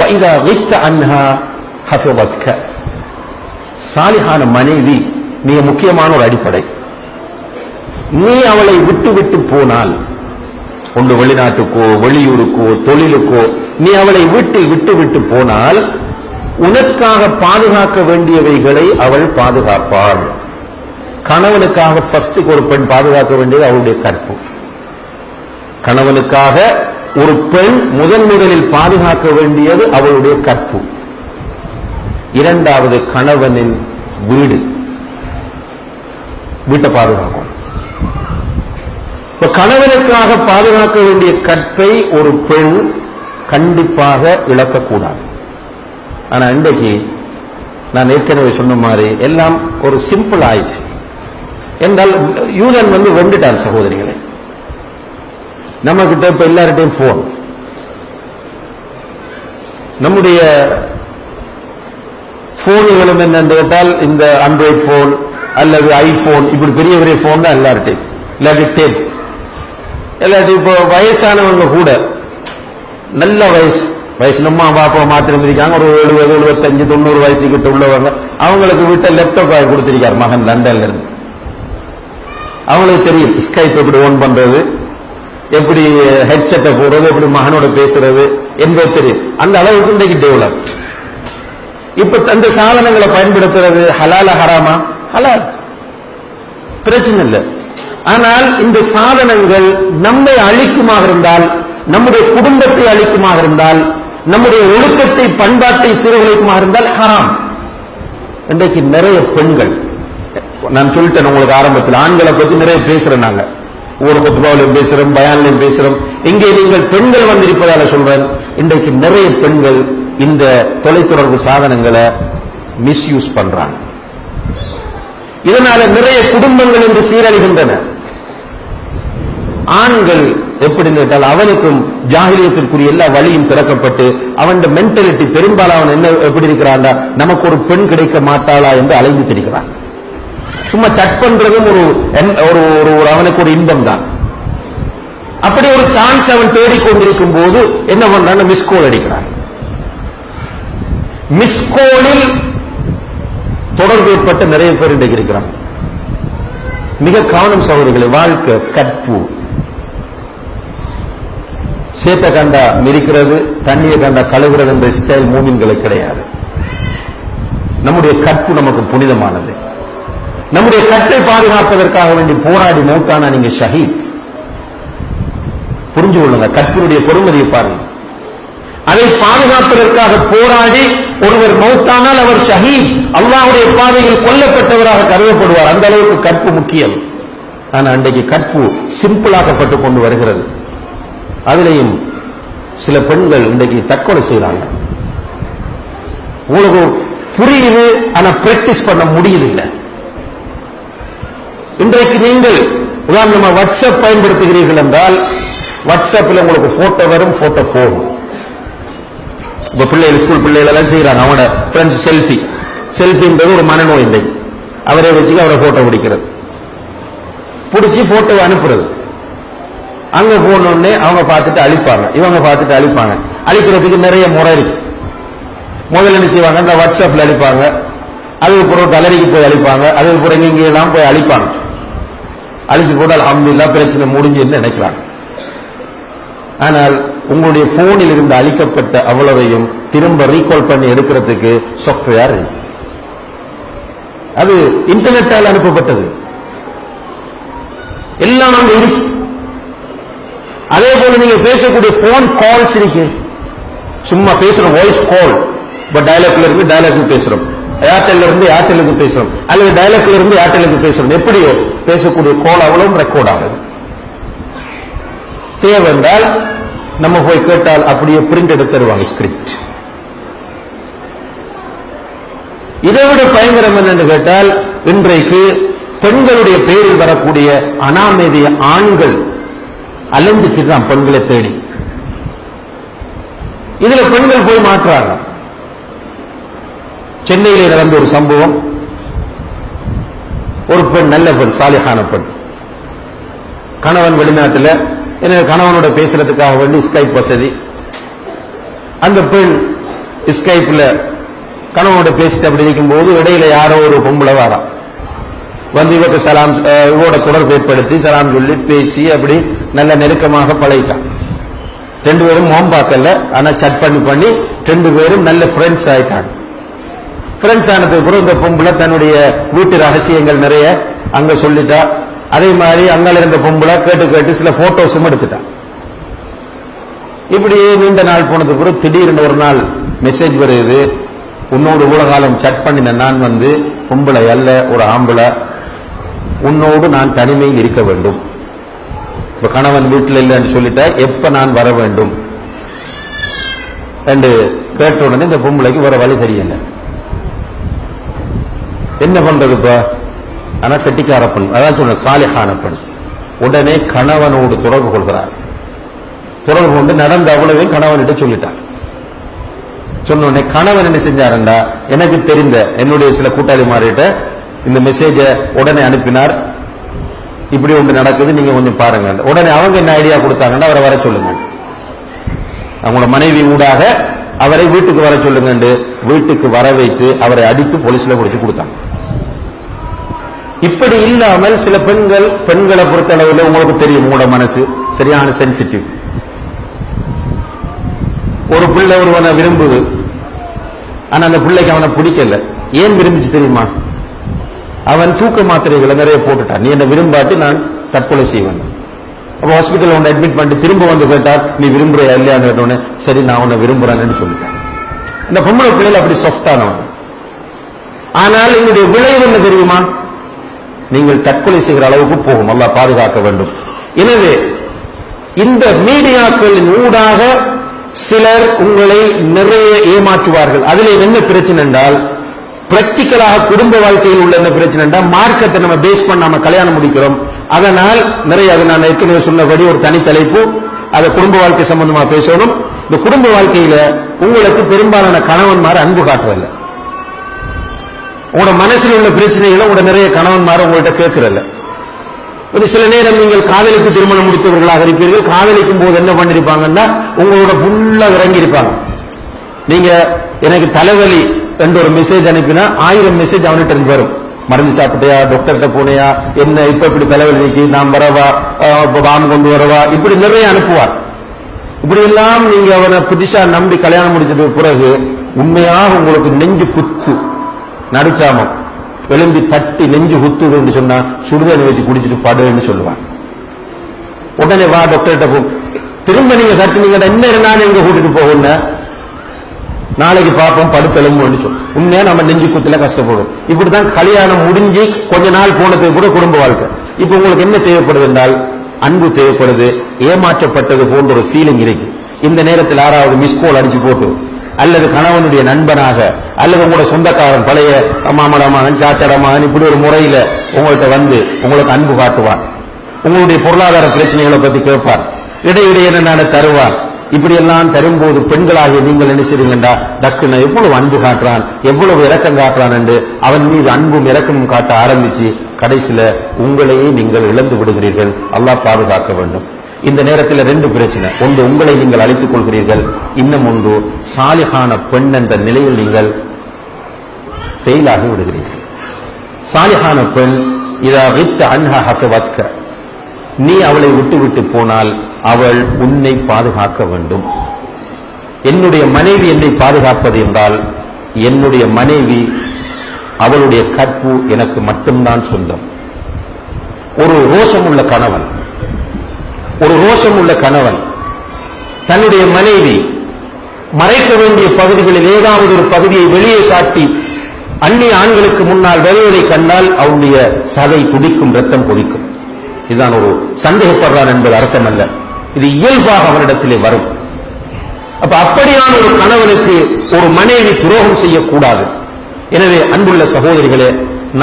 வைதா வித்த அன்ஹா ஹஃபத்க சாலிஹான மனைவி மிக முக்கியமான ஒரு அடிப்படை. நீ அவளை விட்டு விட்டு போனால் ஒன்று வெளிநாட்டுக்கோ வெளியூருக்கோ தொழிலுக்கோ நீ அவளை விட்டு விட்டு விட்டு போனால் உனக்காக பாதுகாக்க வேண்டியவைகளை அவள் பாதுகாப்பாள். கணவனுக்காக ஃபர்ஸ்டுக்கு ஒரு பெண் பாதுகாக்க வேண்டியது அவளுடைய கற்பு. கணவனுக்காக ஒரு பெண் முதன் முதலில் பாதுகாக்க வேண்டியது அவளுடைய கற்பு. இரண்டாவது கணவனின் வீடு. வீட்டை பாதுகாக்கும். இப்ப கணவனுக்காக பாதுகாக்க வேண்டிய கற்பை ஒரு பெண் கண்டிப்பாக இழக்கக்கூடாது. ஆனா இன்றைக்கு நான் ஏற்கனவே சொன்ன மாதிரி எல்லாம் ஒரு சிம்பிள் ஆயிடுச்சு என்றால் யூதன் வந்து வெண்டுட்டான் சகோதரிகளை. நம்ம கிட்ட இப்ப எல்லார்ட்டையும் போன் நம்முடைய போனுகளும் என்னென்று கேட்டால் இந்த ஆண்ட்ராய்ட் போன் அல்லது ஐபோன் இப்படி பெரிய பெரிய போன் தான் எல்லார்ட்டையும் இல்லாட்டி டெப் இல்லாட்டி இப்போ வயசானவங்க கூட நல்ல வயசு வயசு நம்ம பாப்பா மாத்திரம் இருக்காங்க ஒரு எழுபது எழுபத்தஞ்சு தொண்ணூறு வயசு கிட்ட உள்ளவங்க அவங்களுக்கு வீட்டை லேப்டாப் வாங்கி கொடுத்திருக்காரு மகன் லண்டன்ல இருந்து. அவங்களுக்கு தெரியும் ஸ்கைப் எப்படி ஓன் பண்றது எப்படி ஹெட்செட்டை போடுறது எப்படி மகனோட பேசுறது என்பது தெரியும். அந்த அளவுக்கு இன்றைக்கு டெவலப் இப்ப அந்த சாதனங்களை பயன்படுத்துறது ஹலால ஹராமா ஹலால் பிரச்சனை இல்லை. ஆனால் இந்த சாதனங்கள் நம்மை அழிக்குமாக இருந்தால் நம்முடைய குடும்பத்தை அழிக்குமாக இருந்தால் நம்முடைய ஒழுக்கத்தை பண்பாட்டை சீர்குலைக்குமாக இருந்தால் ஹராம் இன்றைக்கு நிறைய பெண்கள் நான் சொல்லிட்டேன் உங்களுக்கு ஆரம்பத்தில் ஆண்களை பத்தி நிறைய பேசுறேன் நாங்க. ஒரு குத்துபாவிலையும் பேசுறோம் பயான்லையும் பேசுறோம். இங்கே நீங்கள் பெண்கள் வந்திருப்பதால சொல்றேன். இன்றைக்கு நிறைய பெண்கள் இந்த தொலைத்தொடர்பு சாதனங்களை மிஸ்யூஸ் பண்றாங்க. இதனால நிறைய குடும்பங்கள் இன்று சீரழிகின்றன. ஆண்கள் எப்படி கேட்டால் அவனுக்கும் ஜாகிலியத்திற்குரிய எல்லா வழியும் திறக்கப்பட்டு அவன் மென்டாலிட்டி பெரும்பாலும் அவன் என்ன எப்படி இருக்கிறான்டா நமக்கு ஒரு பெண் கிடைக்க மாட்டாளா என்று அலைந்து திரிகிறான். சும்மா சட் பண்றதும் ஒரு என்- ஒரு ஒரு ஒரு அவனுக்கு ஒரு இன்பம் தான் அப்படி ஒரு சான்ஸ் அவன் தேடிக்கொண்டிருக்கும் போது என்ன பண்றான் மிஸ்கோல் அடிக்கிறான். மிஸ் கோலில் தொடர்பு ஏற்பட்ட நிறைய பேர் இன்றைக்கு இருக்கிறான் மிக கவனம் சகோதரிகளை வாழ்க்கை கற்பு. சேத்த கண்டா மிரிக்கிறது தண்ணியை கண்டா கழுவுறது என்ற ஸ்டைல் மூமின்களுக்கு கிடையாது. நம்முடைய கற்பு நமக்கு புனிதமானது. நம்முடைய கட்டை பாதுகாப்பதற்காக வேண்டி போராடி மௌத்தானா நீங்க ஷஹீத்? புரிஞ்சு கொள்ளுங்க கற்பினுடைய பொறுமதியை பாருங்க. அதை பாதுகாப்பதற்காக போராடி ஒருவர் மௌத்தானால் அவர் ஷஹீத் அல்லாவுடைய பாதையில் கொல்லப்பட்டவராக கருதப்படுவார். அந்த அளவுக்கு கற்பு முக்கியம். ஆனால் அன்றைக்கு கற்பு சிம்பிளாக்கப்பட்டு கொண்டு வருகிறது. அதிலேயும் சில பெண்கள் இன்றைக்கு தற்கொலை செய்கிறாங்க. உங்களுக்கு புரியுது ஆனா பிராக்டிஸ் பண்ண முடியுது இல்லை இன்றைக்கு நீங்கள் உதாரணமா வாட்ஸ்அப் பயன்படுத்துகிறீர்கள் என்றால் வாட்ஸ்அப்ல உங்களுக்கு போட்டோ வரும் போட்டோ போகும். இப்ப பிள்ளைகள் ஸ்கூல் பிள்ளைகள் எல்லாம் செய்யறாங்க அவனோட ஃப்ரெண்ட்ஸ் செல்ஃபி செல்ஃபின்றது ஒரு மனநோய் இல்லை. அவரை வச்சுக்க அவரை போட்டோ பிடிக்கிறது. பிடிச்சி போட்டோவை அனுப்புறது. அங்க போனோடனே அவங்க பார்த்துட்டு அழிப்பாங்க. இவங்க பார்த்துட்டு அழிப்பாங்க. அழிக்கிறதுக்கு நிறைய முறை இருக்கு. முதல்ல என்ன செய்வாங்க இந்த வாட்ஸ்அப்ல அழிப்பாங்க. அதுக்கப்புறம் கலரிக்கு போய் அழிப்பாங்க. அதுக்கப்புறம் இங்கே எல்லாம் போய் அழிப்பாங்க. அழிச்சு போட்டால் அல்ஹம்துலில்லாஹ் பிரச்சனை முடிஞ்சுன்னு நினைக்கிறாங்க? ஆனால் உங்களுடைய போனில் இருந்து அழிக்கப்பட்ட அவ்வளவையும் திரும்ப ரீகால் பண்ணி எடுக்கிறதுக்கு சாஃப்ட்வேர் அது இன்டர்நெட்டால் அனுப்பப்பட்டது. எல்லாம் அங்க இருக்கு. அதே போல நீங்க பேசக்கூடிய போன் கால்ஸ் இருக்கு. சும்மா பேசுறோம் வாய்ஸ் கால் இப்ப டயலாக்ல இருக்கு டயலாக் பேசுறோம். ஏர்டெல்ல இருந்து ஏர்டெலுக்கு பேசணும். அல்லது டயலாக்ல இருந்து ஏர்டெலுக்கு பேசணும். எப்படியோ பேசக்கூடிய கோல் அவ்வளவும் ரெக்கார்ட் ஆகுது. தேவைன்றால் நம்ம போய் கேட்டால் அப்படியே பிரிண்ட் எடுத்து தருவாங்க ஸ்கிரிப்ட் இதை விட பயங்கரம் என்னன்னு கேட்டால் இன்றைக்கு பெண்களுடைய பெயரில் வரக்கூடிய அனாமதிய ஆண்கள் அலைந்து திரிறான் பெண்களை தேடி. இதுல பெண்கள் போய் மாற்றுறாங்க சென்னையில் நடந்த ஒரு சம்பவம். ஒரு பெண் நல்ல பெண் சாலிஹான பெண். கணவன் வெளிநாட்டில் எனக்கு கணவனோட பேசுறதுக்காக வேண்டி ஸ்கைப் வசதி. அந்த பெண் ஸ்கைப்பில் கணவனோட பேசிட்டு அப்படி இருக்கும்போது இடையில யாரோ ஒரு பொம்பளை வாராம் வந்து இவருக்கு சலாம் இவோட இவரோட தொடர்பு ஏற்படுத்தி சலாம் சொல்லி பேசி அப்படி நல்ல நெருக்கமாக பழகிட்டான் ரெண்டு பேரும் மோம் பார்க்கல ஆனால் சட் பண்ணி பண்ணி ரெண்டு பேரும் நல்ல ஃப்ரெண்ட்ஸ் ஆயிட்டாங்க. ஃப்ரெண்ட்ஸ் ஆனதுக்கு அப்புறம் இந்த பொம்பளை தன்னுடைய வீட்டு ரகசியங்கள் நிறைய அங்க சொல்லிட்டா. அதே மாதிரி அங்கால இருந்த பொம்பளை கேட்டு கேட்டு சில போட்டோஸும் எடுத்துட்டா. இப்படி நீண்ட நாள் போனதுக்கு அப்புறம் திடீர்னு ஒரு நாள் மெசேஜ் வருது. உன்னோடு உலகாலம் சட் பண்ணின நான் வந்து பொம்பளை அல்ல ஒரு ஆம்பளை. உன்னோடு நான் தனிமையில் இருக்க வேண்டும். இப்ப கணவன் வீட்டில் இல்லைன்னு சொல்லிட்டா எப்ப நான் வர வேண்டும்? என்று கேட்ட உடனே இந்த பொம்பளைக்கு வர வழி தெரியலை. என்ன பண்றது இப்ப? ஆனா கட்டிக்கார பெண். அதான் சொன்ன சாலிஹான பெண். உடனே கணவனோடு தொடர்பு கொள்கிறார். தொடர்பு கொண்டு நடந்த அவ்வளவையும் கணவன்கிட்ட சொல்லிட்டார். சொன்ன உடனே கணவன் என்ன செஞ்சாருண்டா? எனக்கு தெரிந்த என்னுடைய சில கூட்டாளிமார்கிட்ட இந்த மெசேஜை உடனே அனுப்பினார். இப்படி ஒன்று நடக்குது நீங்க கொஞ்சம் பாருங்க. உடனே அவங்க என்ன ஐடியா கொடுத்தாங்கன்னா அவரை வர சொல்லுங்க. அவங்களோட மனைவி ஊடாக அவரை வீட்டுக்கு வர சொல்லுங்க வீட்டுக்கு வர வைத்து அவரை அடித்து போலீஸ்ல குடிச்சு கொடுத்தாங்க. இப்படி இல்லாமல் சில பெண்கள் பெண்களை பொறுத்தளவில் உங்களுக்கு தெரியும் உங்களோட மனசு. சரியான சென்சிட்டிவ் ஒரு பிள்ளை ஒருவனை விரும்புது. ஆனா அந்த பிள்ளைக்கு அவனை பிடிக்கல. ஏன் விரும்பிச்சு தெரியுமா? அவன் தூக்க மாத்திரைகளை நிறைய போட்டுட்டான். நீ என்ன விரும்பாட்டி நான் தற்கொலை செய்வேன். அப்போ ஹாஸ்பிட்டல் உன்னை அட்மிட் பண்ணிட்டு திரும்ப வந்து கேட்டால் நீ விரும்புறியா இல்லையான்னு கேட்டோடனே சரி நான் உன்னை விரும்புறேன்னு சொல்லிட்டேன். இந்த பொம்பளை பிள்ளைகள் அப்படி சாஃப்டானவன் ஆனால் என்னுடைய விளைவு என்ன தெரியுமா? நீங்கள் தற்கொலை செய்கிற அளவுக்கு போகும். அல்லாஹ் பாதுகாக்க வேண்டும். எனவே இந்த மீடியாக்களின் ஊடாக சிலர் உங்களை நிறைய ஏமாற்றுவார்கள். அதில் என்ன பிரச்சனை என்றால் பிராக்டிக்கலாக குடும்ப வாழ்க்கையில் உள்ள என்ன பிரச்சனை என்றால் மார்க்கத்தை நம்ம பேஸ் பண்ணாம கல்யாணம் முடிக்கிறோம். அதனால் நிறைய அதை நான் ஏற்கனவே சொன்னபடி ஒரு தனி தலைப்பு அதை குடும்ப வாழ்க்கை சம்பந்தமா பேசணும். இந்த குடும்ப வாழ்க்கையில உங்களுக்கு பெரும்பாலான கணவன்மார் அன்பு காட்டுறதில்லை உங்களோட மனசில் உள்ள பிரச்சனைகளை உங்களோட நிறைய கணவன்மார் உங்கள்கிட்ட கேட்கறல ஒரு சில நேரம் நீங்கள் காதலித்து திருமணம் முடித்தவர்களாக இருப்பீர்கள். காதலிக்கும் போது என்ன பண்ணிருப்பாங்கன்னா உங்களோட ஃபுல்லா இறங்கி இருப்பாங்க நீங்க எனக்கு தலைவலி என்ற ஒரு மெசேஜ் அனுப்பினா ஆயிரம் மெசேஜ் அவன்கிட்ட இருந்து வரும். மருந்து சாப்பிட்டியா டாக்டர்கிட்ட போனியா என்ன இப்ப இப்படி தலைவலி நிக்கி நான் வரவா அஹ், பாம் கொண்டு வரவா இப்படி நிறைய அனுப்புவார். இப்படி எல்லாம் நீங்க அவனை புதுசா நம்பி கல்யாணம் முடிச்சதுக்கு பிறகு உண்மையாக உங்களுக்கு நெஞ்சு குத்து. நடுச்சாமம். எலும்பி தட்டி நெஞ்சு குத்துதுன்னு சொன்னா சுடுதண்ணி வச்சு குடிச்சிட்டு படுன்னு சொல்லுவான். உடனே வா டாக்டர்கிட்ட போ. திரும்ப நீங்க தட்டுனீங்கன்னா என்ன நான் எங்க கூட்டிட்டு போகும்னு நாளைக்கு பார்ப்போம் படுத்தெலும்புன்னு சொல்லு உண்மையா நம்ம நெஞ்சு குத்துல கஷ்டப்படும். இப்படிதான் கல்யாணம் முடிஞ்சு கொஞ்ச நாள் போனதுக்கு கூட குடும்ப வாழ்க்கை. இப்ப உங்களுக்கு என்ன தேவைப்படுது என்றால் அன்பு தேவைப்படுது ஏமாற்றப்பட்டது போன்ற ஒரு ஃபீலிங் இருக்கு. இந்த நேரத்தில் யாராவது மிஸ் கால் அடிச்சு போட்டு அல்லது கணவனுடைய நண்பனாக அல்லது உங்களோட சொந்தக்காரன் பழைய மாமட மகன் சாச்சட மகன் இப்படி ஒரு முறையில உங்கள்கிட்ட வந்து உங்களுக்கு அன்பு காட்டுவான் உங்களுடைய பொருளாதார பிரச்சனைகளை பத்தி கேட்பார். இடையிடையே என்ன தருவார்? இப்படி எல்லாம் தரும்போது பெண்களாகிய நீங்கள் என்ன செய்றீங்கடா டக்குன்னு எவ்வளவு அன்பு காட்டுறான் எவ்வளவு இரக்கம் காட்டுறான் என்று அவன் மீது அன்பும் இரக்கமும் காட்ட ஆரம்பிச்சு கடைசியில உங்களையே நீங்கள் இழந்து விடுகிறீர்கள். அல்லாஹ் பாதுகாக்க வேண்டும். இந்த நேரத்தில் ரெண்டு பிரச்சனை. ஒன்று உங்களை நீங்கள் அழைத்துக் கொள்கிறீர்கள். இன்னும் ஒன்று சாலிகான பெண் என்ற நிலையில் நீங்கள் ஃபெயிலாகி விடுகிறீர்கள். சாலிஹான பெண் இதா வித் அன்ஹா ஹஃபவத்க. நீ அவளை விட்டுவிட்டு போனால் அவள் உன்னை பாதுகாக்க வேண்டும். என்னுடைய மனைவி என்னை பாதுகாப்பது என்றால் என்னுடைய மனைவி அவளுடைய கற்பு எனக்கு மட்டும்தான் சொந்தம். ஒரு ரோஷம் உள்ள கணவன் ஒரு ரோஷம் உள்ள கணவன் தன்னுடைய மனைவி மறைக்க வேண்டிய பகுதிகளில் ஏதாவது ஒரு பகுதியை வெளியே காட்டி அந்நிய ஆண்களுக்கு முன்னால் வருவதை கண்டால் அவனுடைய சதை துடிக்கும் ரத்தம் கொதிக்கும். இதுதான் ஒரு சந்தேகப்படுறான் என்பது அர்த்தம் அல்ல. இது இயல்பாக அவனிடத்திலே வரும். அப்ப அப்படியான ஒரு கணவனுக்கு ஒரு மனைவி துரோகம் செய்யக்கூடாது. எனவே அன்புள்ள சகோதரிகளே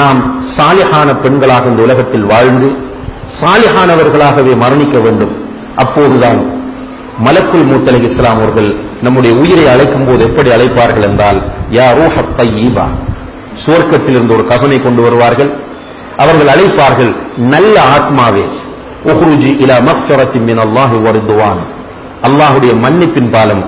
நாம் சாலிகான பெண்களாக இந்த உலகத்தில் வாழ்ந்து சாலிகானவர்களாகவே மரணிக்க வேண்டும். அப்போதுதான் மலக்குல் மூத்தலை இஸ்லாம் அவர்கள் நம்முடைய உயிரை அழைக்கும் போது எப்படி அழைப்பார்கள் என்றால் யா ரூஹ தையீபா. சுவர்க்கத்தில் இருந்து ஒரு கவனை கொண்டு வருவார்கள். அவர்கள் அழைப்பார்கள் நல்ல ஆத்மாவே உஹ்ருஜி இலா மக்ஃபிரத்தின் மின் அல்லாஹு வருதுவான். அல்லாஹுடைய மன்னிப்பின் பாலம்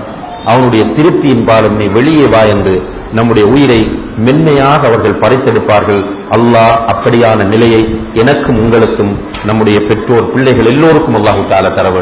அவனுடைய திருப்தியின் பாலும் நீ வெளியே வா என்று நம்முடைய உயிரை மென்மையாக அவர்கள் பறித்தெடுப்பார்கள் அல்லாஹ் அப்படியான நிலையை எனக்கும் உங்களுக்கும் நம்முடைய பெற்றோர் பிள்ளைகள் எல்லோருக்கும் அல்லாஹு தால தர வேண்டும்